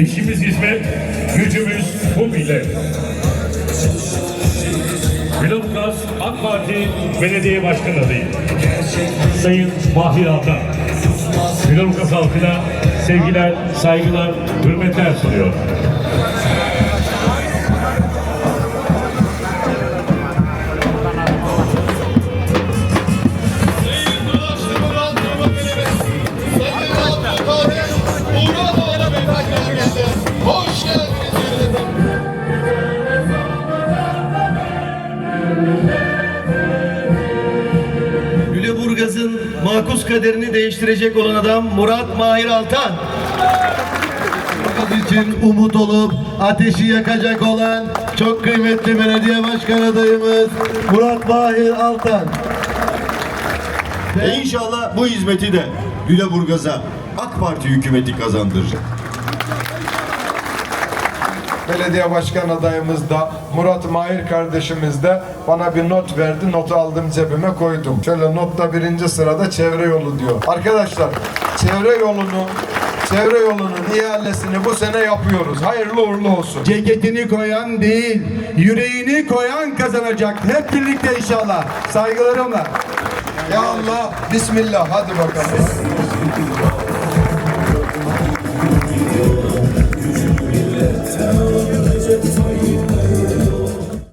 İşimiz hizmet, gücümüz bu millet. Bilomgaz AK Parti Belediye Başkan adayı Sayın Mahir Altan. Bilomgaz halkına sevgiler, saygılar, hürmetler sunuyor. Makus kaderini değiştirecek olan adam Murat Mahir Altan. için umut olup ateşi yakacak olan çok kıymetli belediye başkan adayımız Murat Mahir Altan. Ve inşallah bu hizmeti de Lüleburgaz'a AK Parti hükümeti kazandıracak. Belediye başkan adayımız da Murat Mahir kardeşimiz de bana bir not verdi. Notu aldım cebime koydum. Şöyle notta birinci sırada çevre yolu diyor. Arkadaşlar çevre yolunu çevre yolunun ihalesini bu sene yapıyoruz. Hayırlı uğurlu olsun. Ceketini koyan değil, yüreğini koyan kazanacak. Hep birlikte inşallah. Saygılarımla. Ya Allah Bismillah hadi bakalım. it.